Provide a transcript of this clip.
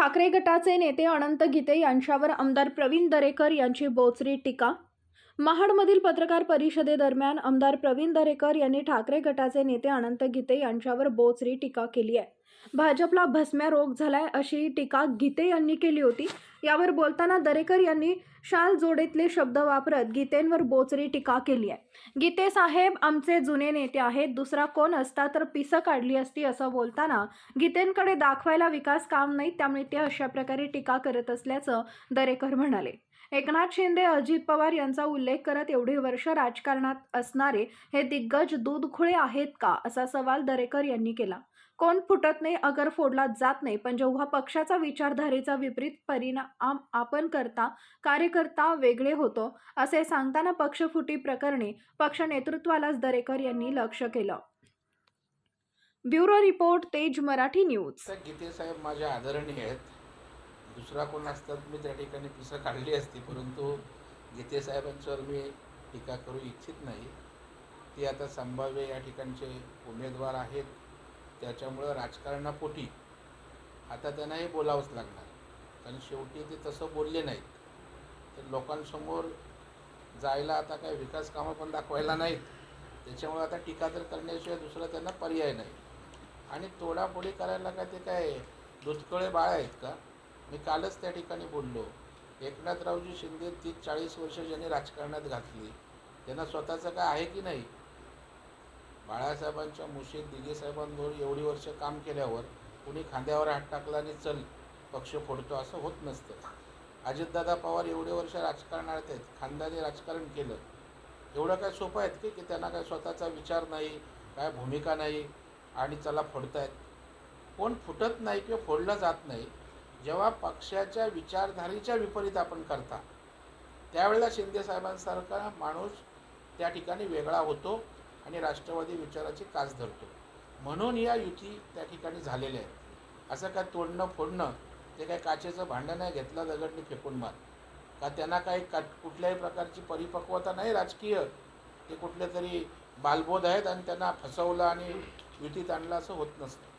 ठाकरे गटाचे नेते अनंत गीते यांच्यावर आमदार प्रवीण दरेकर यांची बोचरी टीका. महाडमधील पत्रकार परिषदेदरम्यान आमदार प्रवीण दरेकर यांनी ठाकरे गटाचे नेते अनंत गीते यांच्यावर बोचरी टीका केली आहे. भाजपला भस्म्या रोग झालाय अशी टीका गीते यांनी केली होती. यावर बोलताना दरेकर यांनी शाल जोडेतले शब्द वापरत गीतेंवर बोचरी टीका केली आहे. गीते साहेब आमचे जुने नेते आहेत दुसरा कोण असता तर पिसं काढली असती असं बोलताना गीतेंकडे दाखवायला विकास काम नाही त्यामुळे ते अशा प्रकारे टीका करत असल्याचं दरेकर म्हणाले. एकनाथ शिंदे अजित पवार यांचा उल्लेख करत एवढे वर्ष राजकारणात असणारे हे दिग्गज दूधखुळे आहेत का असा सवाल दरेकर यांनी केला. कोण फुटत नाही अगर फोडला जात नाही. पण जेव्हा पक्षाचा विचारधारेचा विपरीत परिणाम आपण करता कार्यकर्ता वेगळे होतो असे सांगताना पक्षफुटी प्रकरणी पक्ष नेतृत्वालाच दरेकर यांनी लक्ष केलं. ब्युरो रिपोर्ट तेज मराठी न्यूज. तर गीते साहेब माझे आदरणीय आहेत. दुसरा कोण असतात मी त्या ठिकाणी पिसं काढली असती परंतु गीते साहेबांच्यावर मी टीका करू इच्छित नाही. ती आता संभाव्य या ठिकाणचे उमेदवार आहेत. त्याच्यामुळं राजकारणापोटी आता त्यांना हे बोलावंच लागणार. कारण शेवटी ते तसं बोलले नाहीत. तर लोकांसमोर जायला आता काय विकास कामं पण दाखवायला नाहीत. त्याच्यामुळे आता टीका तर करण्याशिवाय दुसरा त्यांना पर्याय नाही. आणि तोडाफोडी करायला काय ते काय दुधकळे बाळ आहेत का? मी कालच त्या ठिकाणी बोललो. एकनाथरावजी शिंदे तीस चाळीस वर्ष ज्यांनी राजकारणात घातली त्यांना स्वतःचं काय आहे की नाही? बाळासाहेबांच्या मुशीत दिगेसाहेबांबरोबर एवढी वर्ष काम केल्यावर कुणी खांद्यावर हात टाकला आणि चल पक्ष फोडतो असं होत नसतं. अजितदादा पवार एवढे वर्ष राजकारणात आहेत खांद्याने राजकारण केलं. एवढं काय सोपं आहेत की की त्यांना काय स्वतःचा विचार नाही काय भूमिका नाही आणि चला फोडतायत. कोण फुटत नाही किंवा फोडलं जात नाही जेव्हा पक्षाच्या विचारधारेच्या विपरीत आपण करता त्यावेळेला शिंदेसाहेबांसारखा माणूस त्या ठिकाणी वेगळा होतो. आणि राष्ट्रवादी विचाराची कास धरतो. म्हणून या युती त्या ठिकाणी झालेल्या आहेत. असं काय तोडणं फोडणं ते काय काचेचं भांडं नाही घेतलं दगडनी फेकून मार. का त्यांना काही का कुठल्याही प्रकारची परिपक्वता नाही राजकीय? ते कुठले तरी बालबोध आहेत आणि त्यांना फसवलं आणि युतीत आणलं असं होत नसतं.